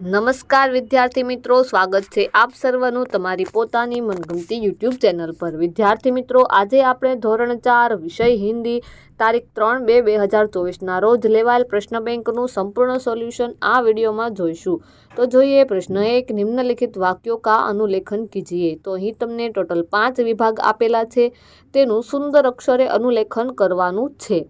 નમસ્કાર વિદ્યાર્થી મિત્રો, સ્વાગત છે આપ સર્વનું તમારી પોતાની મનગમતી યુટ્યુબ ચેનલ પર. વિદ્યાર્થી મિત્રો, આજે આપણે ધોરણ ચાર, વિષય હિન્દી, તારીખ ત્રણ બે બે હજાર ચોવીસના રોજ લેવાયેલ પ્રશ્ન બેંકનું સંપૂર્ણ સોલ્યુશન આ વિડીયોમાં જોઈશું. તો જોઈએ પ્રશ્ન એક, નિમ્નલિખિત વાક્યો કા અનુલેખન કીજીએ. તો અહીં તમને ટોટલ પાંચ વિભાગ આપેલા છે. તેનું સુંદર અક્ષરે અનુલેખન કરવાનું છે.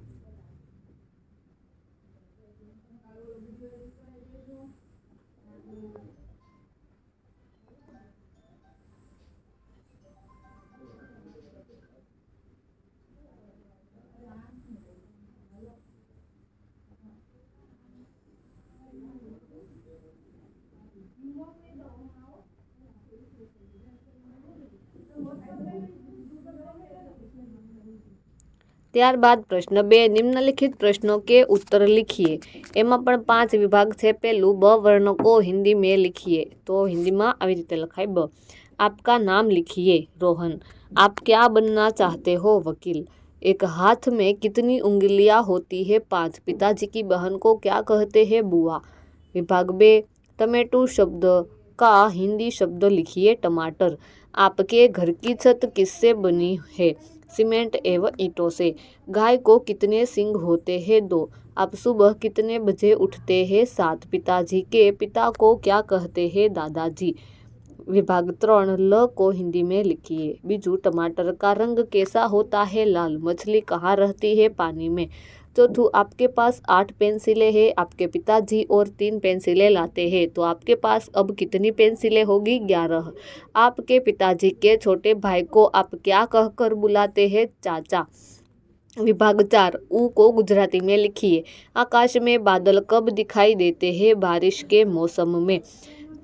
ત્યારબાદ પ્રશ્ન બે નિમ્નલિખિત પ્રશ્નો કે ઉત્તર લીખીએ એમાં પણ પાંચ વિભાગ છે પહેલું બ વર્ણ કો હિન્દી મેં લીખીએ તો હિન્દીમાં આવી રીતે લખાય બ આપકા નામ લીખીએ રોહન आप क्या बनना चाहते हो वकील एक हाथ में कितनी उंगलियां होती है पांच पिताजी की बहन को क्या कहते हैं बुआ विभाग बे टमेटो शब्द का हिंदी शब्द लिखिए टमाटर आपके घर की छत किससे बनी है सीमेंट एवं ईंटों से। गाय को कितने सिंग होते हैं? दो। आप सुबह कितने बजे उठते हैं? सात। पिताजी के पिता को क्या कहते हैं? दादाजी। विभाग त्रण ल को हिंदी में लिखिए। बीजू टमाटर का रंग कैसा होता है? लाल मछली कहाँ रहती है? पानी में। चौथू आपके पास आठ पेंसिलें हैं, आपके पिताजी और तीन पेंसिलें लाते हैं तो आपके पास अब कितनी पेंसिलें होगी? ग्यारह। आपके पिताजी के छोटे भाई को आप क्या कहकर बुलाते हैं? चाचा। विभाग चार, ऊ को गुजराती में लिखिए। आकाश में बादल कब दिखाई देते हैं? बारिश के मौसम में।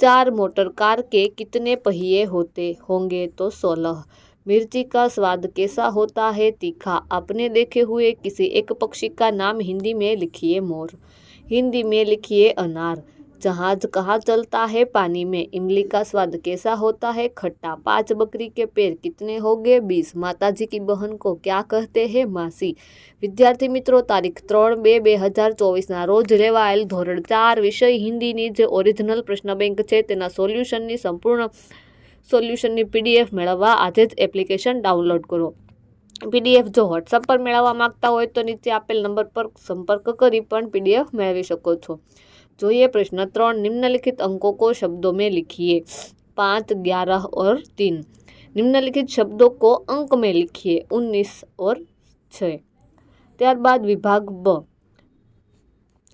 चार मोटर कार के कितने पहिए होते होंगे? तो सोलह। मिर्ची का स्वाद कैसा होता है तीखा आपने देखे हुए किसी एक पक्षी का नाम हिंदी में लिखिए मोर हिंदी में लिखिए अनार जहाज कहाँ चलता है पानी में इमली का स्वाद कैसा होता है खट्टा पांच बकरी के पैर कितने हो गए बीस माता जी की बहन को क्या कहते हैं मासी વિદ્યાર્થી મિત્રો તારીખ ત્રણ બે બે હજાર ચોવીસના રોજ લેવાયેલ ધોરણ ચાર વિષય હિન્દીની જે ઓરિજિનલ પ્રશ્ન બેંક છે તેના સોલ્યુશનની સંપૂર્ણ સોલ્યુશનની પીડીએફ મેળવવા આજે જ એપ્લિકેશન ડાઉનલોડ કરો પીડીએફ જો વોટ્સઅપ પર મેળવવા માંગતા હોય તો નીચે આપેલ નંબર પર સંપર્ક કરી પણ પીડીએફ મેળવી શકો છો જોઈએ પ્રશ્ન ત્રણ निम्नलिखित अंकों को शब्दों में लिखिए पाँच ग्यारह और तीन निम्नलिखित शब्दों को अंक में लिखिए उन्नीस और छः ત્યારબાદ વિભાગ બ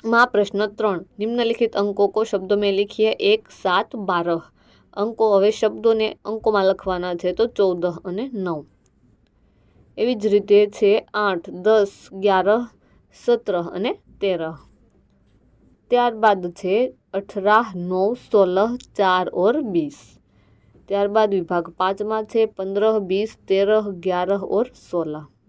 માં પ્રશ્ન ત્રણ નિમ્નલિખિત અંકો કો શબ્દો મેં લીખીએ એક સાત બારહ અંકો હવે શબ્દોને અંકોમાં લખવાના છે તો ચૌદ અને નવ. એવી જ રીતે છે આઠ, દસ, અગિયાર સત્ર અને તેર. ત્યારબાદ છે અઠરા, નવ સોલહ ચાર ઓર બીસ ત્યારબાદ વિભાગ પાંચમાં છે પંદર બીસ તેર, અગિયાર ઓર સોलह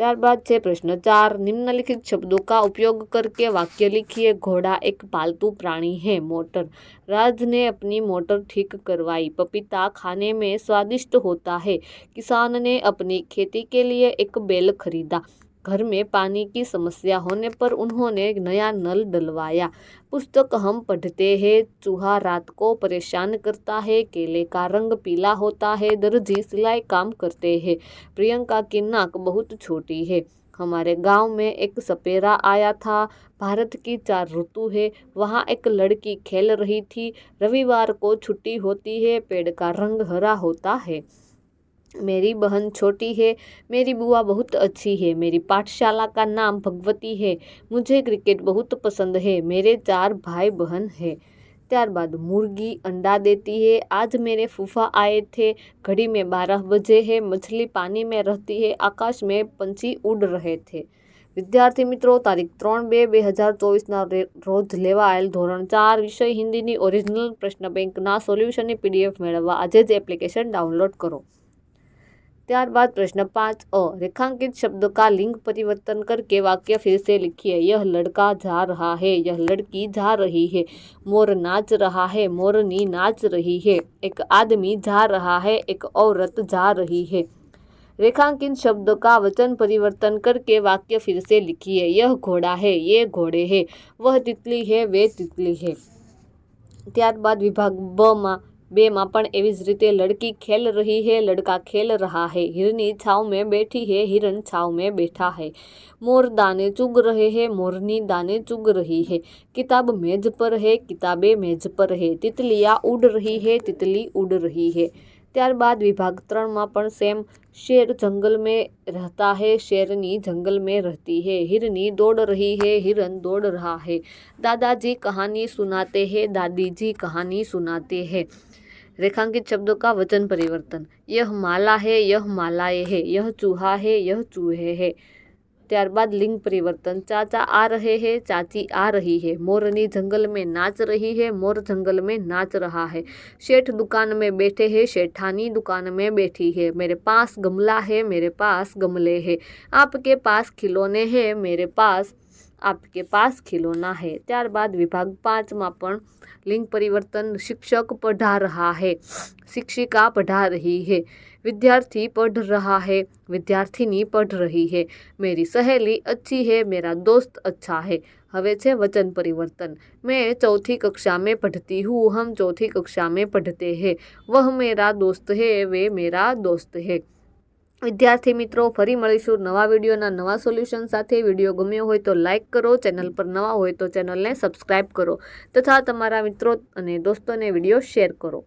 ત્યારબાદ છે પ્રશ્ન ચાર निम्नलिखित शब्दों का उपयोग करके वाक्य लिखिए घोड़ा एक पालतू प्राणी है मोटर राज ने अपनी मोटर ठीक करवाई पपीता खाने में स्वादिष्ट होता है किसान ने अपनी खेती के लिए एक बैल खरीदा घर में पानी की समस्या होने पर उन्होंने नया नल डलवाया। पुस्तक हम पढ़ते हैं, चूहा रात को परेशान करता है, केले का रंग पीला होता है, दर्जी सिलाई काम करते हैं। प्रियंका की नाक बहुत छोटी है। हमारे गाँव में एक सपेरा आया था, भारत की चार ऋतु है, वहाँ एक लड़की खेल रही थी। रविवार को छुट्टी होती है, पेड़ का रंग हरा होता है। मेरी बहन छोटी है मेरी बुआ बहुत अच्छी है मेरी पाठशाला का नाम भगवती है मुझे क्रिकेट बहुत पसंद है मेरे चार भाई बहन है ત્યારબાદ मुर्गी अंडा देती है आज मेरे फूफा आए थे घड़ी में बारह बजे है मछली पानी में रहती है आकाश में पंछी उड़ रहे थे વિદ્યાર્થી મિત્રો તારીખ ત્રણ બે બે હજાર ચોવીસના રોજ લેવાયેલ ધોરણ ચાર વિષય હિન્દીની ઓરિજિનલ પ્રશ્ન બેંકના સોલ્યુશનની પીડીએફ મેળવવા આજે જ એપ્લિકેશન ડાઉનલોડ કરો ત્યારબાદ પ્રશ્ન પાંચ અ रेखांकित शब्द का लिंग परिवर्तन करके वाक्य फिर से लिखिए यह लड़का जा रहा है यह लड़की जा रही है मोर नाच रहा है मोरनी नाच रही है एक आदमी जा रहा है एक औरत जा रही है रेखांकित शब्द का वचन परिवर्तन करके वाक्य फिर से लिखिए यह घोड़ा है ये घोड़े है वह तितली है वे तितली है ત્યારબાદ વિભાગ બમાં बेमा पण एवीज रीते लड़की खेल रही है, लड़का खेल रहा है। हिरनी छाव में बैठी है, हिरन छाव में बैठा है। मोर दाने चुग रहे है, मोरनी दाने चुग रही है। किताब मेज पर है, किताबें मेज पर है। तितलियाँ उड़ रही है, तितली उड़ रही है। ત્યારબાદ વિભાગ ત્રણમાં પણ સેમ शेर जंगल में रहता है शेरनी जंगल में रहती है हिरनी दौड़ रही है हिरन दौड़ रहा है दादाजी कहानी सुनाते हैं दादी जी कहानी सुनाते हैं रेखांकित शब्दों का वचन परिवर्तन यह माला है यह मालाएं है यह चूहा है यह चूहे है ત્યારબાદ લિંગ પરિવર્તન ચાચા આ રહે હે ચાચી આ રહી है मोरनी जंगल में नाच रही है मोर जंगल में नाच रहा है शेठ दुकान में बैठे हैं शेठानी दुकान में बैठी है मेरे पास गमला है मेरे पास गमले है आपके पास खिलौने हैं मेरे पास आपके पास खिलौना है। त्यार बाद विभाग पाँच में लिंग परिवर्तन शिक्षक पढ़ा रहा है। शिक्षिका पढ़ा रही है। विद्यार्थी पढ़ रहा है। विद्यार्थिनी पढ़ रही है। मेरी सहेली अच्छी है। मेरा दोस्त अच्छा है। हवे छे वचन परिवर्तन। मैं चौथी कक्षा में पढ़ती हूँ। हम चौथी कक्षा में पढ़ते हैं। वह मेरा दोस्त है। वे मेरा दोस्त है। વિદ્યાર્થી મિત્રો, ફરી મળીશું નવા વિડીયોના નવા સોલ્યુશન સાથે. વીડિયો ગમ્યો હોય તો લાઇક કરો, ચેનલ પર નવા હોય તો ચેનલને સબસ્ક્રાઈબ કરો તથા તમારા મિત્રો અને દોસ્તોને વીડિયો શેર કરો.